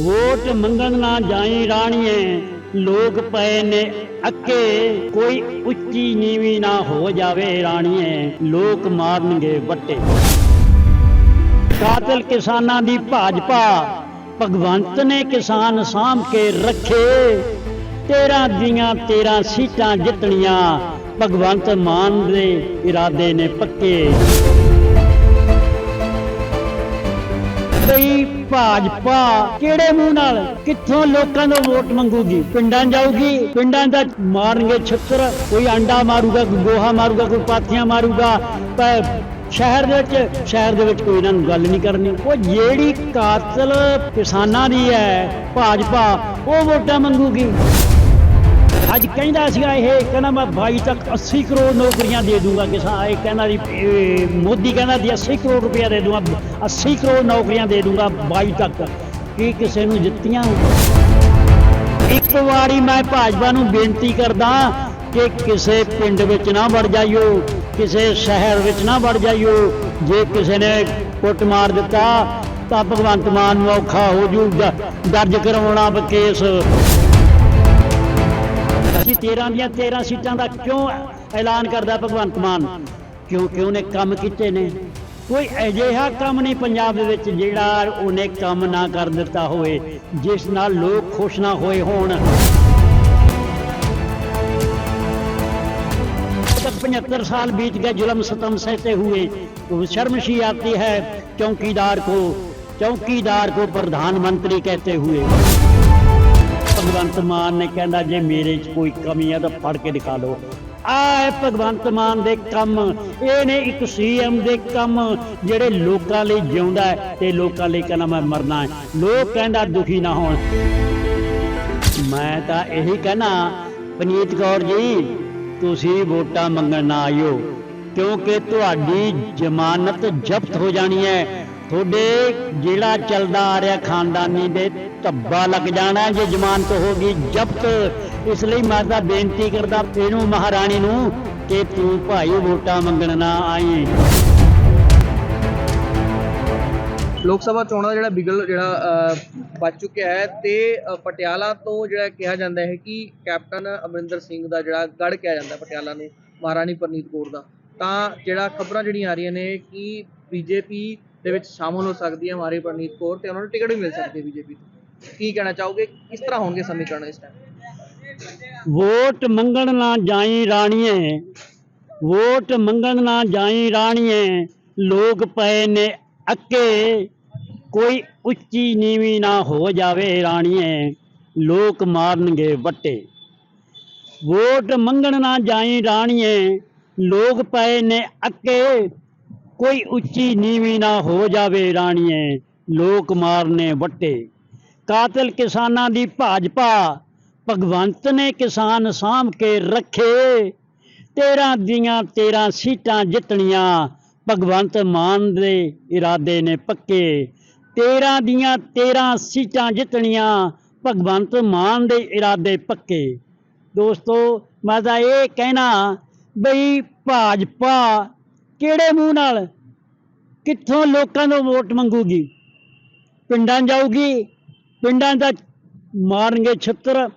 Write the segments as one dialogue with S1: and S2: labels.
S1: Vote ਮੰਗਣ ਨਾ ਜਾਈ ਰਾਣੀਏ, ਲੋਕ ਪਏ ਨੇ ਅੱਕੇ, ਕੋਈ ਉੱਚੀ ਨੀਵੀਂ ਨਾ ਹੋ ਜਾਵੇ ਰਾਣੀਏ, ਲੋਕ ਮਾਰਨਗੇ ਵੱਟੇ। ਕਾਤਲ ਕਿਸਾਨਾਂ ਦੀ ਭਾਜਪਾ, ਭਗਵੰਤ ਨੇ ਕਿਸਾਨ ਸਾਂਭ ਕੇ ਰੱਖੇ। ਤੇਰਾਂ ਦੀਆਂ ਤੇਰਾਂ ਸੀਟਾਂ ਜਿੱਤਣੀਆਂ, ਭਗਵੰਤ ਮਾਨ ਦੇ ਇਰਾਦੇ ਨੇ ਪੱਕੇ। ਬਈ ਭਾਜਪਾ ਕਿਹੜੇ ਮੂੰਹ ਨਾਲ? ਕਿੱਥੋਂ ਲੋਕਾਂ ਤੋਂ ਵੋਟ ਮੰਗੂਗੀ? ਪਿੰਡਾਂ ਜਾਊਗੀ, ਪਿੰਡਾਂ ਦਾ ਮਾਰਨਗੇ ਛੱਤਰ, ਕੋਈ ਆਂਡਾ ਮਾਰੂਗਾ, ਕੋਈ ਗੋਹਾ ਮਾਰੂਗਾ, ਕੋਈ ਪਾਥੀਆਂ ਮਾਰੂਗਾ, ਪਰ ਸ਼ਹਿਰ ਦੇ ਵਿੱਚ, ਸ਼ਹਿਰ ਦੇ ਵਿੱਚ ਕੋਈ ਇਹਨਾਂ ਨੂੰ ਗੱਲ ਨਹੀਂ ਕਰਨੀ। ਉਹ ਜਿਹੜੀ ਕਾਤਲ ਕਿਸਾਨਾਂ ਦੀ ਹੈ, ਭਾਜਪਾ, ਉਹ ਵੋਟਾਂ ਮੰਗੂਗੀ। ਅੱਜ ਕਹਿੰਦਾ ਸੀਗਾ ਇਹ, ਕਹਿੰਦਾ ਮੈਂ 22 ਤੱਕ 80 ਕਰੋੜ ਨੌਕਰੀਆਂ ਦੇ ਦੂੰਗਾ ਕਿਸਾਨ ਇਹ ਕਹਿੰਦਾ ਜੀ ਮੋਦੀ ਕਹਿੰਦਾ ਜੀ 80 ਕਰੋੜ ਰੁਪਇਆ ਦੇ ਦੂੰਗਾ 80 ਕਰੋੜ ਨੌਕਰੀਆਂ ਦੇ ਦੂੰਗਾ 22 ਤੱਕ। ਕੀ ਕਿਸੇ ਨੂੰ ਦਿੱਤੀਆਂ? ਇੱਕ ਵਾਰੀ ਮੈਂ ਭਾਜਪਾ ਨੂੰ ਬੇਨਤੀ ਕਰਦਾ ਕਿ ਕਿਸੇ ਪਿੰਡ ਵਿੱਚ ਨਾ ਵੜ ਜਾਈਓ, ਕਿਸੇ ਸ਼ਹਿਰ ਵਿੱਚ ਨਾ ਵੜ ਜਾਈਓ। ਜੇ ਕਿਸੇ ਨੇ ਕੁੱਟ ਮਾਰ ਦਿੱਤਾ, ਤਾਂ ਭਗਵੰਤ ਮਾਨ ਨੂੰ ਔਖਾ ਹੋ ਜੂ ਦਰਜ ਕਰਾਉਣਾ ਕੇਸ। ਅਸੀਂ 13 ਦੀਆਂ 13 ਸੀਟਾਂ ਦਾ ਕਿਉਂ ਐਲਾਨ ਕਰਦਾ ਭਗਵੰਤ ਮਾਨ ਕਿਉਂਕਿ ਉਹਨੇ ਕੰਮ ਕੀਤੇ ਨੇ ਕੋਈ ਅਜਿਹਾ ਕੰਮ ਨਹੀਂ ਪੰਜਾਬ ਦੇ ਵਿੱਚ ਜਿਹੜਾ ਉਹਨੇ ਕੰਮ ਨਾ ਕਰ ਦਿੱਤਾ ਹੋਵੇ ਜਿਸ ਨਾਲ ਲੋਕ ਖੁਸ਼ ਨਾ ਹੋਏ ਹੋਣ तक पचहत्तर साल बीत गए जुलम सितम सहते हुए तो शर्मशी आती है चौकीदार को चौकीदार को प्रधानमंत्री कहते हुए ਭਗਵੰਤ ਮਾਨ ਨੇ ਕਹਿੰਦਾ, ਜੇ ਮੇਰੇ 'ਚ ਕੋਈ ਕਮੀ ਹੈ ਤਾਂ ਫੜ ਕੇ ਦਿਖਾ ਲਓ ਆਹ ਭਗਵੰਤ ਮਾਨ ਦੇ ਕੰਮ, ਇਹ ਨੇ ਇੱਕ ਸੀਐਮ ਦੇ ਕੰਮ, ਜਿਹੜੇ ਲੋਕਾਂ ਲਈ ਜਿਉਂਦਾ ਤੇ ਲੋਕਾਂ ਲਈ ਕਹਿੰਦਾ, ਮੈਂ ਮਰਨਾ ਹੈ। ਲੋਕ ਕਹਿੰਦਾ, ਦੁਖੀ ਨਾ ਹੋਣ। ਮੈਂ ਤਾਂ ਇਹੀ ਕਹਿਣਾ, ਪਨੀਤ ਕੌਰ ਜੀ, ਤੁਸੀਂ ਵੋਟਾਂ ਮੰਗਣ ਨਾ ਆਇਓ, ਕਿਉਂਕਿ ਤੁਹਾਡੀ ਜ਼ਮਾਨਤ ਜ਼ਬਤ ਹੋ ਜਾਣੀ ਹੈ। ਤੁਹਾਡੇ ਜਿਹੜਾ ਚੱਲਦਾ ਆ ਰਿਹਾ ਖਾਨਦਾਨੀ ਦੇ ਧੱਬਾ ਲੱਗ ਜਾਣਾ ਜੇ ਜ਼ਮਾਨਤ ਹੋ ਗਈ ਜ਼ਬਤ। ਇਸ ਲਈ ਮੈਂ ਤਾਂ ਬੇਨਤੀ ਕਰਦਾ ਇਹਨੂੰ ਮਹਾਰਾਣੀ ਨੂੰ ਕਿ ਤੂੰ ਭਾਈ ਵੋਟਾਂ ਮੰਗਣ ਨਾ ਆਈ।
S2: ਲੋਕ ਸਭਾ ਚੋਣਾਂ ਦਾ ਜਿਹੜਾ ਬਿਗਲ, ਜਿਹੜਾ ਬਚ ਚੁੱਕਿਆ ਹੈ ਤੇ ਪਟਿਆਲਾ ਤੋਂ ਜਿਹੜਾ ਕਿਹਾ ਜਾਂਦਾ ਹੈ ਕਿ ਕੈਪਟਨ ਅਮਰਿੰਦਰ ਸਿੰਘ ਦਾ ਜਿਹੜਾ ਗੜ ਕਿਹਾ ਜਾਂਦਾ ਪਟਿਆਲਾ ਨੂੰ, ਮਹਾਰਾਣੀ ਪ੍ਰਨੀਤ ਕੌਰ ਦਾ। ਤਾਂ ਜਿਹੜਾ ਖਬਰਾਂ ਜਿਹੜੀਆਂ ਆ ਰਹੀਆਂ ਨੇ ਕਿ ਬੀਜੇਪੀ ਦੇ ਵਿੱਚ ਸ਼ਾਮਲ ਹੋ ਸਕਦੀ ਹੈ ਮਹਾਰਾਣੀ ਪ੍ਰਨੀਤ ਕੌਰ ਤੇ ਉਹਨਾਂ ਨੂੰ ਟਿਕਟ ਵੀ ਮਿਲ ਸਕਦੀ ਹੈ ਬੀਜੇਪੀ ਤੋਂ। ਕੀ ਕਹਿਣਾ ਚਾਹੋਗੇ? ਕਿਸ ਤਰ੍ਹਾਂ ਹੋਣਗੇ ਸਮੀਕਰਨ ਇਸ ਟਾਈਮ
S1: ਵੋਟ ਮੰਗਣ ਨਾ ਜਾਈ ਰਾਣੀਏ, ਵੋਟ ਮੰਗਣ ਨਾ ਜਾਈ ਰਾਣੀਏ, ਲੋਕ ਪਏ ਨੇ ਅੱਕੇ, ਕੋਈ ਉੱਚੀ ਨੀਵੀਂ ਨਾ ਹੋ ਜਾਵੇ ਰਾਣੀਏ, ਲੋਕ ਮਾਰਨਗੇ ਵੱਟੇ। ਵੋਟ ਮੰਗਣ ਨਾ ਜਾਈ ਰਾਣੀਏ, ਲੋਕ ਪਏ ਨੇ ਅੱਕੇ ਕੋਈ ਉੱਚੀ ਨੀਵੀਂ ਨਾ ਹੋ ਜਾਵੇ ਰਾਣੀਏ, ਲੋਕ ਮਾਰਨੇ ਵੱਟੇ। ਕਾਤਲ ਕਿਸਾਨਾਂ ਦੀ ਭਾਜਪਾ, ਭਗਵੰਤ ਨੇ ਕਿਸਾਨ ਸਾਂਭ ਕੇ ਰੱਖੇ। ਤੇਰਾਂ ਦੀਆਂ ਤੇਰਾਂ ਸੀਟਾਂ ਜਿੱਤਣੀਆਂ, ਭਗਵੰਤ ਮਾਨ ਦੇ ਇਰਾਦੇ ਨੇ ਪੱਕੇ। ਤੇਰਾਂ ਦੀਆਂ ਤੇਰਾਂ ਸੀਟਾਂ ਜਿੱਤਣੀਆਂ, ਭਗਵੰਤ ਮਾਨ ਦੇ ਇਰਾਦੇ ਪੱਕੇ। ਦੋਸਤੋ, ਮੈਂ ਤਾਂ ਇਹ ਕਹਿਣਾ ਬਈ ਭਾਜਪਾ ਕਿਹੜੇ ਮੂੰਹ ਨਾਲ? ਕਿੱਥੋਂ ਲੋਕਾਂ ਤੋਂ ਵੋਟ ਮੰਗੂਗੀ? ਪਿੰਡਾਂ ਜਾਊਗੀ, ਪਿੰਡਾਂ ਦਾ ਮਾਰਨਗੇ ਛੱਤਰ।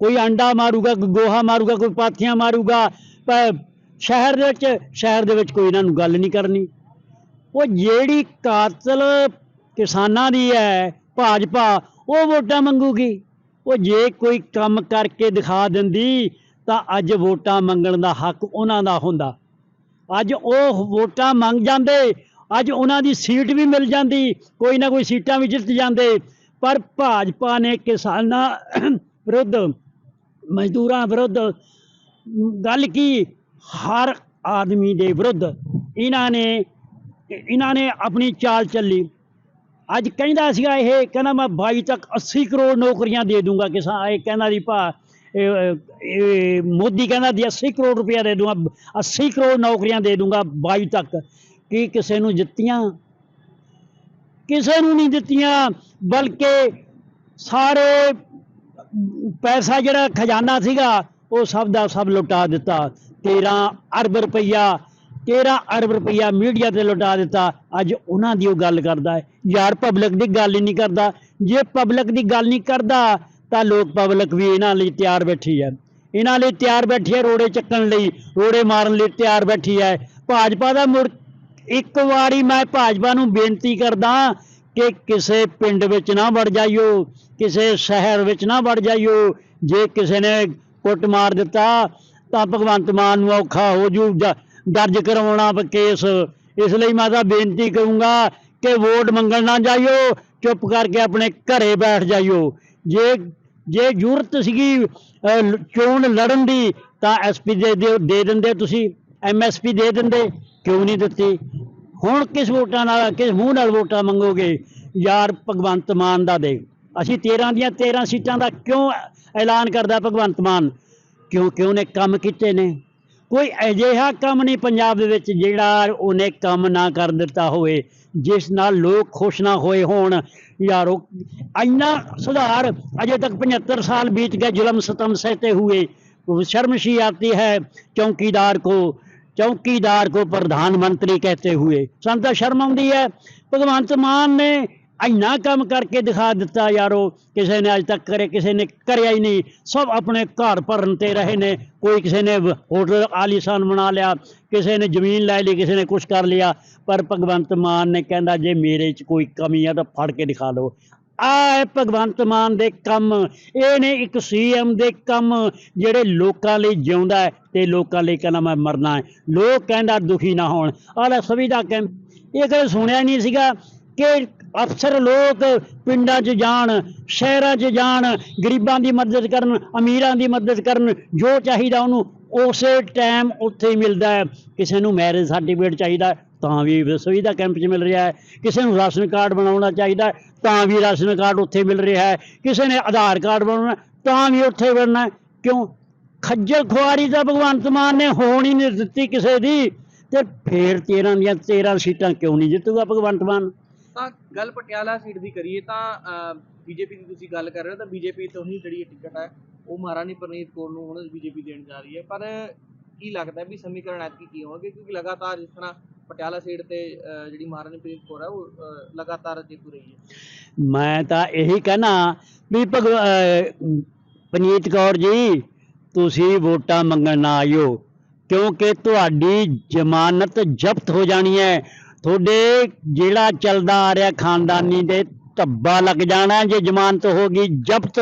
S1: ਕੋਈ ਆਂਡਾ ਮਾਰੂਗਾ, ਕੋਈ ਗੋਹਾ ਮਾਰੂਗਾ, ਕੋਈ ਪਾਥੀਆਂ ਮਾਰੂਗਾ ਸ਼ਹਿਰ ਦੇ ਵਿੱਚ, ਸ਼ਹਿਰ ਦੇ ਵਿੱਚ ਕੋਈ ਇਹਨਾਂ ਨੂੰ ਗੱਲ ਨਹੀਂ ਕਰਨੀ। ਉਹ ਜਿਹੜੀ ਕਾਤਲ ਕਿਸਾਨਾਂ ਦੀ ਹੈ, ਭਾਜਪਾ, ਉਹ ਵੋਟਾਂ ਮੰਗੂਗੀ। ਉਹ ਜੇ ਕੋਈ ਕੰਮ ਕਰਕੇ ਦਿਖਾ ਦਿੰਦੀ, ਤਾਂ ਅੱਜ ਵੋਟਾਂ ਮੰਗਣ ਦਾ ਹੱਕ ਉਹਨਾਂ ਦਾ ਹੁੰਦਾ। ਅੱਜ ਉਹ ਵੋਟਾਂ ਮੰਗ ਜਾਂਦੇ, ਅੱਜ ਉਹਨਾਂ ਦੀ ਸੀਟ ਵੀ ਮਿਲ ਜਾਂਦੀ, ਕੋਈ ਨਾ ਕੋਈ ਸੀਟਾਂ ਵੀ ਜਿੱਤ ਜਾਂਦੇ। ਪਰ ਭਾਜਪਾ ਨੇ ਕਿਸਾਨਾਂ ਵਿਰੁੱਧ, ਮਜ਼ਦੂਰਾਂ ਵਿਰੁੱਧ ਗੱਲ ਕੀ, ਹਰ ਆਦਮੀ ਦੇ ਵਿਰੁੱਧ ਇਹਨਾਂ ਨੇ ਇਹਨਾਂ ਨੇ ਆਪਣੀ ਚਾਲ ਚੱਲੀ। ਅੱਜ ਕਹਿੰਦਾ ਸੀਗਾ ਇਹ, ਕਹਿੰਦਾ ਮੈਂ 22 ਤੱਕ 80 ਕਰੋੜ ਨੌਕਰੀਆਂ ਦੇ ਦੂੰਗਾ ਕਿਸਾਨ, ਇਹ ਕਹਿੰਦਾ ਜੀ ਭਾ ਇਹ- ਮੋਦੀ ਕਹਿੰਦਾ ਜੀ 80 ਕਰੋੜ ਰੁਪਇਆ ਦੇ ਦੂੰਗਾ 80 ਕਰੋੜ ਨੌਕਰੀਆਂ ਦੇ ਦੂੰਗਾ 22 ਤੱਕ। ਕੀ ਕਿਸੇ ਨੂੰ ਦਿੱਤੀਆਂ? ਕਿਸੇ ਨੂੰ ਨਹੀਂ ਦਿੱਤੀਆਂ, ਬਲਕਿ ਸਾਰੇ ਪੈਸਾ ਜਿਹੜਾ ਖਜ਼ਾਨਾ ਸੀਗਾ, ਉਹ ਸਭ ਦਾ ਸਭ ਲੁਟਾ ਦਿੱਤਾ। 13 ਅਰਬ ਰੁਪਈਆ 13 ਅਰਬ ਰੁਪਈਆ ਮੀਡੀਆ ਤੇ ਲੁਟਾ ਦਿੱਤਾ। ਅੱਜ ਉਹਨਾਂ ਦੀ ਉਹ ਗੱਲ ਕਰਦਾ ਹੈ। ਯਾਰ ਪਬਲਿਕ ਦੀ ਗੱਲ ਹੀ ਨਹੀਂ ਕਰਦਾ। ਜੇ ਪਬਲਿਕ ਦੀ ਗੱਲ ਨਹੀਂ ਕਰਦਾ ਤਾਂ ਲੋਕ ਪਬਲਿਕ ਵੀ ਇਹਨਾਂ ਲਈ ਤਿਆਰ ਬੈਠੀ ਹੈ। ਇਹਨਾਂ ਲਈ ਤਿਆਰ ਬੈਠੀ ਹੈ ਰੋੜੇ ਚੱਕਣ ਲਈ, ਰੋੜੇ ਮਾਰਨ ਲਈ ਤਿਆਰ ਬੈਠੀ ਹੈ। ਭਾਜਪਾ ਦਾ ਮੁੜ ਇੱਕ ਵਾਰੀ ਮੈਂ ਭਾਜਪਾ ਨੂੰ ਬੇਨਤੀ ਕਰਦਾ ਕਿ ਕਿਸੇ ਪਿੰਡ ਵਿੱਚ ਨਾ ਵੜ ਜਾਈਓ, ਕਿਸੇ ਸ਼ਹਿਰ ਵਿੱਚ ਨਾ ਵੜ ਜਾਈਓ। ਜੇ ਕਿਸੇ ਨੇ ਕੁੱਟ ਮਾਰ ਦਿੱਤਾ, ਤਾਂ ਭਗਵੰਤ ਮਾਨ ਨੂੰ ਔਖਾ ਹੋ ਜੂ। ਦਰਜ ਕਰਵਾਉਣਾ ਕੇਸ। ਇਸ ਲਈ ਮੈਂ ਤਾਂ ਬੇਨਤੀ ਕਰੂੰਗਾ ਕਿ ਵੋਟ ਮੰਗਣ ਨਾ ਜਾਈਓ, ਚੁੱਪ ਕਰਕੇ ਆਪਣੇ ਘਰੇ ਬੈਠ ਜਾਈਓ। ਜੇ ਜੇ ਜ਼ਰੂਰਤ ਸੀਗੀ ਚੋਣ ਲੜਨ ਦੀ, ਤਾਂ ਐਸਪੀ ਦੇ ਦੇ ਦਿੰਦੇ ਤੁਸੀਂ ਐਮਐਸਪੀ ਦੇ ਦਿੰਦੇ, ਕਿਉਂ ਨਹੀਂ ਦਿੱਤੀ? ਹੁਣ ਕਿਸ ਵੋਟਾਂ ਨਾਲ, ਕਿਸ ਮੂੰਹ ਨਾਲ ਵੋਟਾਂ ਮੰਗੋਗੇ? ਯਾਰ ਭਗਵੰਤ ਮਾਨ ਦਾ ਦੇ ਅਸੀਂ 13 ਦੀਆਂ 13 ਸੀਟਾਂ ਦਾ ਕਿਉਂ ਐਲਾਨ ਕਰਦਾ ਭਗਵੰਤ ਮਾਨ? ਕਿਉਂ ਉਹਨੇ ਕੰਮ ਕੀਤੇ ਨੇ? ਕੋਈ ਅਜਿਹਾ ਕੰਮ ਨਹੀਂ ਪੰਜਾਬ ਦੇ ਵਿੱਚ ਜਿਹੜਾ ਉਹਨੇ ਕੰਮ ਨਾ ਕਰ ਦਿੱਤਾ ਹੋਵੇ, ਜਿਸ ਨਾਲ ਲੋਕ ਖੁਸ਼ ਨਾ ਹੋਏ ਹੋਣ ਯਾਰੋ ਇੰਨਾ ਸੁਧਾਰ ਅਜੇ ਤੱਕ 75 ਸਾਲ ਬੀਤ ਗਏ ਜ਼ੁਲਮ ਸਤਮ ਸਹਤੇ हुए शर्मशी आती है चौकीदार को चौकीदार को प्रधानमंत्री कहते हुए ਸਾਨੂੰ ਤਾਂ ਸ਼ਰਮ ਆਉਂਦੀ ਹੈ ਭਗਵੰਤ ਮਾਨ ਨੇ ਇੰਨਾ ਕੰਮ ਕਰਕੇ ਦਿਖਾ ਦਿੱਤਾ ਯਾਰੋ, ਕਿਸੇ ਨੇ ਅੱਜ ਤੱਕ ਕਰੇ, ਕਿਸੇ ਨੇ ਕਰਿਆ ਹੀ ਨਹੀਂ। ਸਭ ਆਪਣੇ ਘਰ ਭਰਨ ਤੇ ਰਹੇ ਨੇ। ਕੋਈ ਕਿਸੇ ਨੇ ਹੋਟਲ ਆਲੀਸ਼ਾਨ ਬਣਾ ਲਿਆ, ਕਿਸੇ ਨੇ ਜ਼ਮੀਨ ਲੈ ਲਈ, ਕਿਸੇ ਨੇ ਕੁਝ ਕਰ ਲਿਆ। ਪਰ ਭਗਵੰਤ ਮਾਨ ਨੇ ਕਹਿੰਦਾ, ਜੇ ਮੇਰੇ 'ਚ ਕੋਈ ਕਮੀ ਆ ਤਾਂ ਫੜ ਕੇ ਦਿਖਾ ਦਿਓ। ਆ ਭਗਵੰਤ ਮਾਨ ਦੇ ਕੰਮ। ਇਹ ਨੇ ਇੱਕ ਸੀਐਮ ਦੇ ਕੰਮ, ਜਿਹੜੇ ਲੋਕਾਂ ਲਈ ਜਿਉਂਦਾ ਹੈ ਤੇ ਲੋਕਾਂ ਲਈ ਕਹਿੰਦਾ, ਮੈਂ ਮਰਨਾ ਹੈ। ਲੋਕ ਕਹਿੰਦਾ, ਦੁਖੀ ਨਾ ਹੋਣ। ਆਹ ਲੈ ਸੁਵਿਧਾ ਕੈਂਪ ਇਹ ਕਦੇ ਸੁਣਿਆ ਨਹੀਂ ਸੀਗਾ। ਕਿ ਅਫਸਰ ਲੋਕ ਪਿੰਡਾਂ 'ਚ ਜਾਣ, ਸ਼ਹਿਰਾਂ 'ਚ ਜਾਣ, ਗਰੀਬਾਂ ਦੀ ਮਦਦ ਕਰਨ, ਅਮੀਰਾਂ ਦੀ ਮਦਦ ਕਰਨ, ਜੋ ਚਾਹੀਦਾ ਉਹਨੂੰ ਉਸੇ ਟਾਈਮ ਉੱਥੇ ਹੀ ਮਿਲਦਾ ਹੈ। ਕਿਸੇ ਨੂੰ ਮੈਰਿਜ ਸਰਟੀਫਿਕੇਟ ਚਾਹੀਦਾ ਤਾਂ ਵੀ ਸੁਵਿਧਾ ਕੈਂਪ 'ਚ ਮਿਲ ਰਿਹਾ ਹੈ। ਕਿਸੇ ਨੂੰ ਰਾਸ਼ਨ ਕਾਰਡ ਬਣਾਉਣਾ ਚਾਹੀਦਾ ਤਾਂ ਵੀ ਰਾਸ਼ਨ ਕਾਰਡ ਉੱਥੇ ਮਿਲ ਰਿਹਾ ਹੈ। ਕਿਸੇ ਨੇ ਆਧਾਰ ਕਾਰਡ ਬਣਾਉਣਾ ਤਾਂ ਵੀ ਉੱਥੇ ਬਣਨਾ ਕਿਉਂ? ਖੱਜਲ ਖੁਆਰੀ ਤਾਂ ਭਗਵੰਤ ਮਾਨ ਨੇ ਹੋਣ ਹੀ ਨਹੀਂ ਦਿੱਤੀ ਕਿਸੇ ਦੀ। ਤੇ ਫੇਰ 13 ਦੀਆਂ 13 ਸੀਟਾਂ ਕਿਉਂ ਨਹੀਂ ਜਿੱਤੂਗਾ ਭਗਵੰਤ ਮਾਨ?
S2: ਤਾਂ ਗੱਲ ਪਟਿਆਲਾ ਸੀਟ ਦੀ ਕਰੀਏ ਤਾਂ ਬੀਜੇਪੀ ਦੀ ਤੁਸੀਂ ਗੱਲ ਕਰ ਰਹੇ ਹੋ ਤਾਂ ਬੀਜੇਪੀ ਤੋਂ ਹੀ ਜਿਹੜੀ ਟਿਕਟ ਹੈ, ਉਹ ਮਹਾਰਾਣੀ ਪ੍ਰਨੀਤ ਕੌਰ ਨੂੰ ਹੁਣ ਬੀਜੇਪੀ ਦੇਣ ਜਾ ਰਹੀ ਹੈ। ਪਰ ਕੀ ਲੱਗਦਾ ਵੀ ਸਮੀਕਰਨ ਐਤਕੀ ਕੀ ਹੋਣਗੇ? ਕਿਉਂਕਿ ਲਗਾਤਾਰ ਜਿਸ ਤਰ੍ਹਾਂ ਪਟਿਆਲਾ ਸੀਟ ਤੇ ਜਿਹੜੀ ਮਹਾਰਾਣੀ ਪ੍ਰਨੀਤ ਕੌਰ ਹੈ, ਉਹ ਲਗਾਤਾਰ ਜੇਤੂ ਰਹੀ ਹੈ।
S1: ਮੈਂ ਤਾਂ ਇਹੀ ਕਹਿਣਾ ਵੀ ਭਗਵ, ਅਹ ਪਨੀਤ ਕੌਰ ਜੀ, ਤੁਸੀਂ ਵੋਟਾਂ ਮੰਗਣ ਨਾ ਆਇਓ, ਕਿਉਂਕਿ ਤੁਹਾਡੀ ਜ਼ਮਾਨਤ ਜ਼ਬਤ ਹੋ ਜਾਣੀ ਹੈ। ਤੁਹਾਡੇ ਜਿਹੜਾ ਚੱਲਦਾ ਆ ਰਿਹਾ ਖਾਨਦਾਨੀ ਦੇ ਧੱਬਾ ਲੱਗ ਜਾਣਾ ਜੇ ਜ਼ਮਾਨਤ ਹੋ ਗਈ ਜ਼ਬਤ।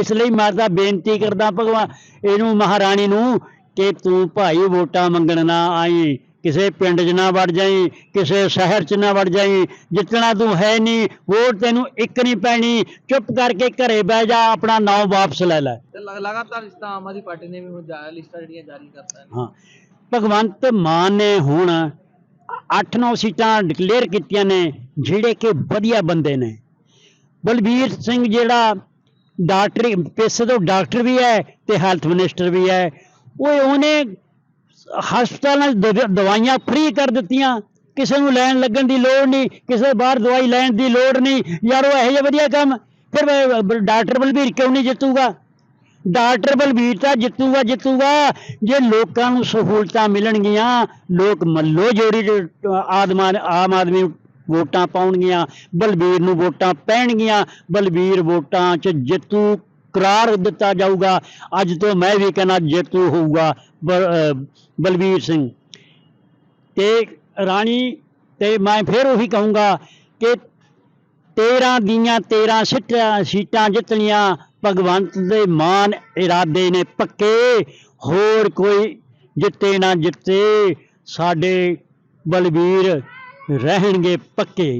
S1: ਇਸ ਲਈ ਮੈਂ ਤਾਂ ਬੇਨਤੀ ਕਰਦਾ ਭਗਵਾਨ ਇਹਨੂੰ ਮਹਾਰਾਣੀ ਨੂੰ ਕਿ ਤੂੰ ਭਾਈ ਵੋਟਾਂ ਮੰਗਣ ਨਾ ਆਈ ਕਿਸੇ ਪਿੰਡ 'ਚ ਨਾ ਵੜ ਜਾਈ ਕਿਸੇ ਸ਼ਹਿਰ 'ਚ ਨਾ ਵੜ ਜਾਈ ਜਿੱਤਣਾ ਤੂੰ ਹੈ ਨਹੀਂ ਵੋਟ ਤੈਨੂੰ ਇੱਕ ਨਹੀਂ ਪੈਣੀ ਚੁੱਪ ਕਰਕੇ ਘਰੇ ਬਹਿ ਜਾ ਆਪਣਾ ਨਾਂ ਵਾਪਸ ਲੈ ਲੈ।
S2: ਤੇ ਲਗ- ਲਗਾਤਾਰ ਜਿਸ ਤਰ੍ਹਾਂ ਆਮ ਆਦਮੀ ਪਾਰਟੀ ਨੇ ਵੀ ਹੁਣ ਲਿਸਟਾਂ ਜਿਹੜੀਆਂ ਜਾਰੀ ਕਰਤਾ। ਹਾਂ
S1: ਭਗਵੰਤ ਮਾਨ ਨੇ ਹੁਣ 8-9 ਸੀਟਾਂ ਡਿਕਲੇਅਰ ਕੀਤੀਆਂ ਨੇ, ਜਿਹੜੇ ਕਿ ਵਧੀਆ ਬੰਦੇ ਨੇ। ਬਲਬੀਰ ਸਿੰਘ ਜਿਹੜਾ ਡਾਕਟਰੀ, ਪੇਸ਼ੇ ਤੋਂ ਡਾਕਟਰ ਵੀ ਹੈ ਤੇ ਹੈਲਥ ਮਿਨਿਸਟਰ ਵੀ ਹੈ ਉਹ ਉਹਨੇ ਹਸਪਤਾਲਾਂ 'ਚ ਦਵਾਈਆਂ ਫ੍ਰੀ ਕਰ ਦਿੱਤੀਆਂ। ਕਿਸੇ ਨੂੰ ਲੈਣ ਲੱਗਣ ਦੀ ਲੋੜ ਨਹੀਂ, ਕਿਸੇ ਬਾਹਰ ਦਵਾਈ ਲੈਣ ਦੀ ਲੋੜ ਨਹੀਂ। ਯਾਰ ਉਹ ਇਹੋ ਜਿਹਾ ਵਧੀਆ ਕੰਮ, ਫਿਰ ਡਾਕਟਰ ਬਲਬੀਰ ਕਿਉਂ ਨਹੀਂ ਜਿੱਤੂਗਾ? ਡਾਕਟਰ ਬਲਬੀਰ ਤਾਂ ਜਿੱਤੂਗਾ ਜਿੱਤੂਗਾ। ਜੇ ਲੋਕਾਂ ਨੂੰ ਸਹੂਲਤਾਂ ਮਿਲਣਗੀਆਂ, ਲੋਕ ਮੱਲੋ ਜੋੜੀ ਦੇ ਆਮ ਆਦਮੀ ਵੋਟਾਂ ਪਾਉਣਗੀਆਂ, ਬਲਬੀਰ ਨੂੰ ਵੋਟਾਂ ਪੈਣਗੀਆਂ, ਬਲਬੀਰ ਵੋਟਾਂ 'ਚ ਜੇਤੂ ਕਰਾਰ ਦਿੱਤਾ ਜਾਊਗਾ। ਅੱਜ ਤੋਂ ਮੈਂ ਵੀ ਕਹਿੰਦਾ ਜੇਤੂ ਹੋਊਗਾ, ਬ- ਬਲਬੀਰ ਸਿੰਘ। ਤੇ ਰਾਣੀ, ਤੇ ਮੈਂ ਫਿਰ ਉਹੀ ਕਹੂੰਗਾ ਕਿ 13 ਦੀਆਂ 13 ਸੀਟਾਂ ਸੀਟਾਂ ਜਿੱਤਣੀਆਂ। ਭਗਵੰਤ ਦੇ ਮਾਨ ਇਰਾਦੇ ਨੇ ਪੱਕੇ। ਹੋਰ ਕੋਈ ਜਿੱਤੇ ਨਾ ਜਿੱਤੇ। ਸਾਡੇ ਬਲਬੀਰ ਰਹਿਣਗੇ ਪੱਕੇ।